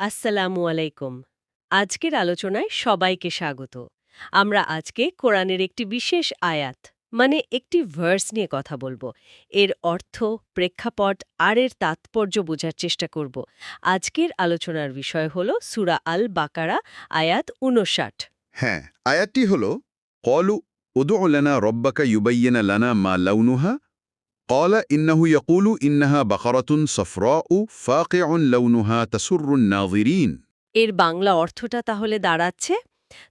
আসসালামু আলাইকুম। আজকের আলোচনায় সবাইকে স্বাগত। আমরা আজকে কোরআনের একটি বিশেষ আয়াত মানে একটি ভার্স নিয়ে কথা বলব। এর অর্থ, প্রেক্ষাপট আর এর তাৎপর্য বোঝার চেষ্টা করব। আজকের আলোচনার বিষয় হল সুরা আল বাকারা আয়াত উনষাট হ্যাঁ আয়াতটি হল, কলু উদু লানা রব্বাকা ইউবাইয়েনা লানা মা লাউনুহা قال إنه يقول إنها بقرة صفراء فاقع لونها تسر الناظرين এর বাংলা অর্থটা তাহলে দাঁড়াচ্ছে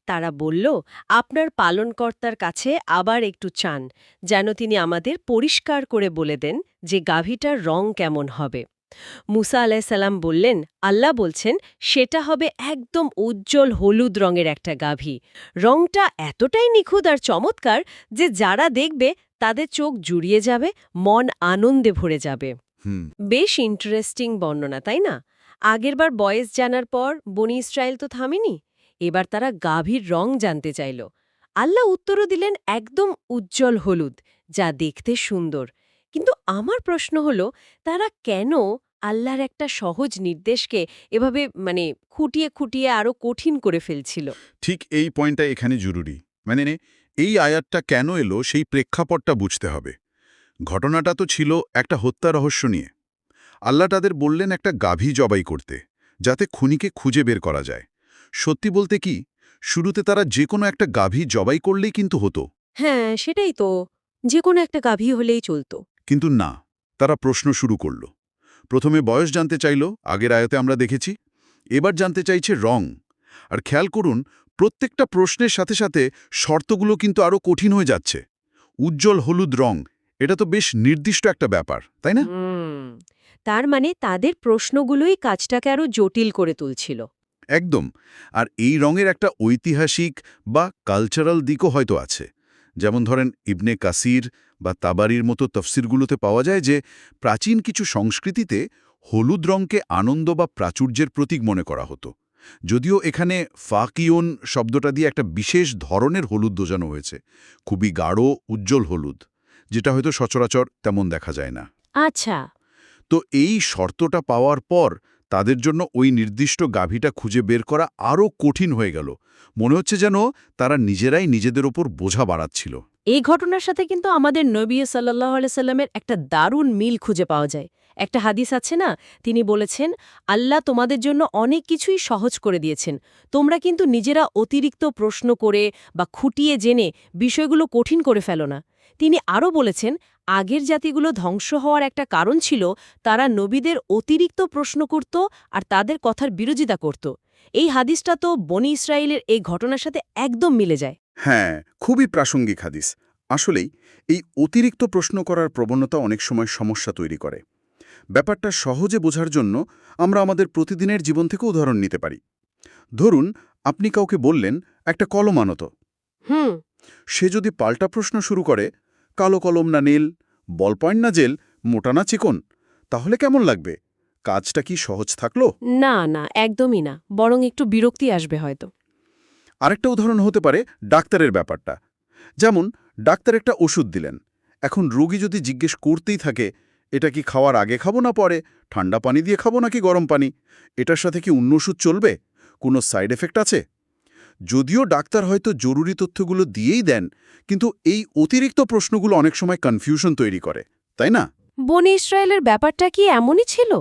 তারা বলল আপনার পালনকর্তার কাছে আবার একটু চান যেন তিনি আমাদের পরিষ্কার করে বলে দেন যে গাভীটার রং কেমন হবে মুসা আলাইসাল্লাম বললেন আল্লাহ বলছেন সেটা হবে একদম উজ্জ্বল হলুদ রঙের একটা গাভী রংটা এতটাই নিখুঁত আর চমৎকার যে যারা দেখবে তাদের চোখ জুড়িয়ে যাবে মন আনন্দে ভরে যাবে। বেশ ইন্টারেস্টিং বর্ণনা তাই না? আগেরবার বয়েস জানার পর বনি ইসরায়েল তো থামেনি এবার তারা গাভীর রং জানতে চাইল। আল্লাহ উত্তরও দিলেন একদম উজ্জ্বল হলুদ যা দেখতে সুন্দর। কিন্তু আমার প্রশ্ন হল তারা কেন আল্লাহর একটা সহজ নির্দেশকে এভাবে মানে খুঁটিয়ে খুঁটিয়ে আরও কঠিন করে ফেলছিল? ঠিক এই পয়েন্টটা এখানে জরুরি। মানে এই আয়াতটা কেন এলো সেই প্রেক্ষাপটটা বুঝতে হবে। ঘটনাটা তো ছিল একটা হত্যা রহস্য নিয়ে। আল্লাহ তাদের বললেন একটা গাভী জবাই করতে যাতে খুনিকে খুঁজে বের করা যায়। সত্যি বলতে কি শুরুতে তারা যে কোনো একটা গাভী জবাই করলেই কিন্তু হতো। হ্যাঁ সেটাই তো। যে কোনো একটা গাভী হলেই চলতো। কিন্তু না তারা প্রশ্ন শুরু করল। প্রথমে বয়স জানতে চাইল আগের আয়তে আমরা দেখেছি। এবার জানতে চাইছে রং। আর খেয়াল করুন প্রত্যেকটা প্রশ্নের সাথে সাথে শর্তগুলো কিন্তু আরও কঠিন হয়ে যাচ্ছে। উজ্জ্বল হলুদ রং এটা তো বেশ নির্দিষ্ট একটা ব্যাপার তাই না? তার মানে তাদের প্রশ্নগুলোই কাজটাকে আরও জটিল করে তুলছিল। একদম আর এই রঙের একটা ঐতিহাসিক বা কালচারাল দিকও হয়তো আছে। যেমন ধরেন ইবনে কাসির বা তাবারির মতো তফসিরগুলোতে পাওয়া যায় যে প্রাচীন কিছু সংস্কৃতিতে হলুদ রঙকে আনন্দ বা প্রাচুর্যের প্রতীক মনে করা হতো। যদিও এখানে ফাকিয়ন শব্দটা দিয়ে একটা বিশেষ ধরনের হলুদ দোজানো হয়েছে। খুবই গাঢ় উজ্জ্বল হলুদ যেটা হয়তো সচরাচর তেমন দেখা যায় না। আচ্ছা। তো এই শর্তটা পাওয়ার পর তাদের জন্য ওই নির্দিষ্ট গাভীটা খুঁজে বের করা আরও কঠিন হয়ে গেল। মনে হচ্ছে যেন তারা নিজেরাই নিজেদের ওপর বোঝা বাড়াচ্ছিল। এই ঘটনার সাথে কিন্তু আমাদের নবী সাল্লাহ সাল্লামের একটা দারুণ মিল খুঁজে পাওয়া যায়। একটা হাদিস আছে না? তিনি বলেছেন, আল্লাহ তোমাদের জন্য অনেক কিছুই সহজ করে দিয়েছেন। তোমরা কিন্তু নিজেরা অতিরিক্ত প্রশ্ন করে বা খুঁটিয়ে জেনে বিষয়গুলো কঠিন করে ফেলো না। তিনি আরও বলেছেন, আগের জাতিগুলো ধ্বংস হওয়ার একটা কারণ ছিল, তারা নবীদের অতিরিক্ত প্রশ্ন করত আর তাদের কথার বিরোধিতা করত। এই হাদিসটা তো বনি ইসরায়েলের এই ঘটনার সাথে একদম মিলে যায়। হ্যাঁ খুবই প্রাসঙ্গিক হাদিস। আসলেই এই অতিরিক্ত প্রশ্ন করার প্রবণতা অনেক সময় সমস্যা তৈরি করে। ব্যাপারটা সহজে বোঝার জন্য আমরা আমাদের প্রতিদিনের জীবন থেকে উদাহরণ নিতে পারি। ধরুন আপনি কাউকে বললেন একটা কলম আনত হুম। সে যদি পাল্টা প্রশ্ন শুরু করে কালো কলম না নীল বল পয়েন্ট না জেল মোটা না চিকন তাহলে কেমন লাগবে? কাজটা কি সহজ থাকল? না না একদমই না। বরং একটু বিরক্তি আসবে হয়তো। আরেকটা উদাহরণ হতে পারে ডাক্তারের ব্যাপারটা। যেমন ডাক্তার একটা ওষুধ দিলেন। এখন রোগী যদি জিজ্ঞেস করতেই থাকে এটা কি খাওয়ার আগে খাব না পরে? ঠান্ডা পানি দিয়ে খাব নাকি গরম পানি? এটার সাথে কি অন্য ওষুধ চলবে? কোনো সাইড এফেক্ট আছে? যদিও ডাক্তার হয়তো জরুরি তথ্যগুলো দিয়েই দেন কিন্তু এই অতিরিক্ত প্রশ্নগুলো অনেক সময় কনফিউশন তৈরি করে তাই না? বনে ইসরায়েলের ব্যাপারটা কি এমনই ছিল?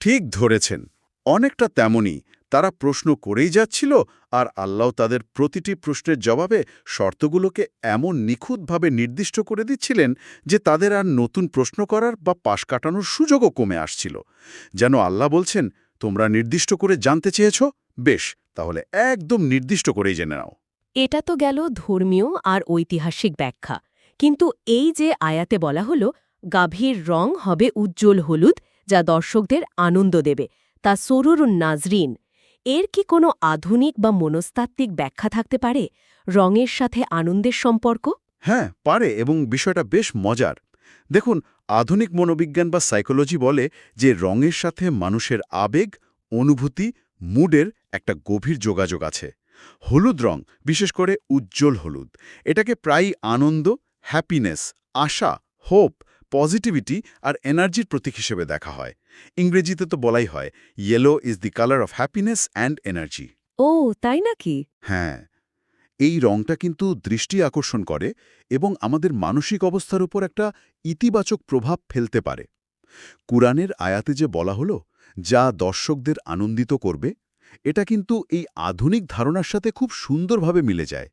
ঠিক ধরেছেন। অনেকটা তেমনই। তারা প্রশ্ন করেই যাচ্ছিল আর আল্লাহ তাদের প্রতিটি প্রশ্নের জবাবে শর্তগুলোকে এমন নিখুঁতভাবে নির্দিষ্ট করে দিচ্ছিলেন যে তাদের আর নতুন প্রশ্ন করার বা পাশ কাটানোর সুযোগও কমে আসছিল। যেন আল্লাহ বলছেন, তোমরা নির্দিষ্ট করে জানতে চেয়েছ? বেশ, তাহলে একদম নির্দিষ্ট করেই জেনে নাও। এটা তো গেল ধর্মীয় আর ঐতিহাসিক ব্যাখ্যা। কিন্তু এই যে আয়াতে বলা হলো, গাভীর রং হবে উজ্জ্বল হলুদ যা দর্শকদের আনন্দ দেবে, তা সরুর নাজরিন, এর কি কোনো আধুনিক বা মনস্তাত্ত্বিক ব্যাখ্যা থাকতে পারে রঙের সাথে আনন্দের সম্পর্ক? হ্যাঁ পারে এবং বিষয়টা বেশ মজার। দেখুন, আধুনিক মনোবিজ্ঞান বা সাইকোলজি বলে যে রঙের সাথে মানুষের আবেগ, অনুভূতি, মুডের একটা গভীর যোগাযোগ আছে। হলুদ রং, বিশেষ করে উজ্জ্বল হলুদ, এটাকে প্রায়ই আনন্দ হ্যাপিনেস আশা হোপ পজিটিভিটি আর এনার্জির প্রতীক হিসেবে দেখা হয়। ইংরেজিতে তো বলাই হয় yellow is the colour of happiness and energy ও তাই নাকি? হ্যাঁ। এই রংটা কিন্তু দৃষ্টি আকর্ষণ করে এবং আমাদের মানসিক অবস্থার উপর একটা ইতিবাচক প্রভাব ফেলতে পারে। কুরআনের আয়াতে যে বলা হলো যা দর্শকদের আনন্দিত করবে এটা কিন্তু এই আধুনিক ধারণার সাথে খুব সুন্দরভাবে মিলে যায়।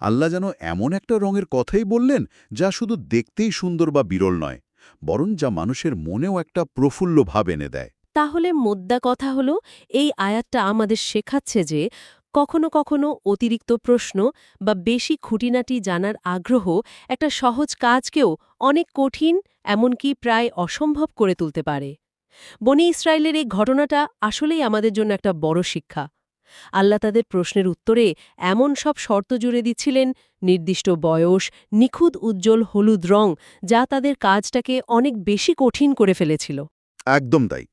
আল্লাহ যেন এমন একটা রঙের কথাই বললেন, যা শুধু দেখতেই সুন্দর বা বিরল নয়, বরং যা মানুষের মনেও একটা প্রফুল্ল ভাব এনে দেয়। তাহলে মোদ্দা কথা হলো, এই আয়াতটা আমাদের শেখাচ্ছে যে, কখনো কখনো অতিরিক্ত প্রশ্ন বা বেশি খুঁটিনাটি জানার আগ্রহ একটা সহজ কাজকেও অনেক কঠিন, এমনকি প্রায় অসম্ভব করে তুলতে পারে। বনি ইসরায়েলের এই ঘটনাটা আসলেই আমাদের জন্য একটা বড় শিক্ষা। আল্লাহ তাদের প্রশ্নের উত্তরে এমন সব শর্ত জুড়ে দিচ্ছিলেন, নির্দিষ্ট বয়স, নিখুঁত উজ্জ্বল হলুদ রং, যা তাদের কাজটাকে অনেক বেশি কঠিন করে ফেলেছিল। একদম তাই।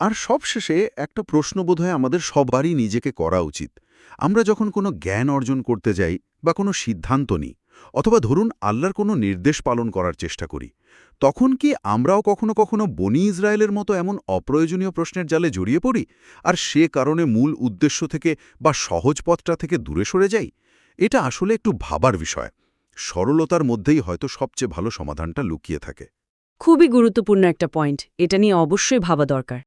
আর সবশেষে একটা প্রশ্ন বোধহয় আমাদের সবারই নিজেকে করা উচিত। আমরা যখন কোনো জ্ঞান অর্জন করতে যাই বা কোনো সিদ্ধান্ত নিই অথবা ধরুন আল্লাহর কোনো নির্দেশ পালন করার চেষ্টা করি, তখন কি আমরাও কখনো কখনো বনি ইসরায়েলের মতো এমন অপ্রয়োজনীয় প্রশ্নের জালে জড়িয়ে পড়ি? আর সে কারণে মূল উদ্দেশ্য থেকে বা সহজ পথটা থেকে দূরে সরে যাই? এটা আসলে একটু ভাবার বিষয়। সরলতার মধ্যেই হয়তো সবচেয়ে ভালো সমাধানটা লুকিয়ে থাকে। খুবই গুরুত্বপূর্ণ একটা পয়েন্ট। এটা নিয়ে অবশ্যই ভাবা দরকার।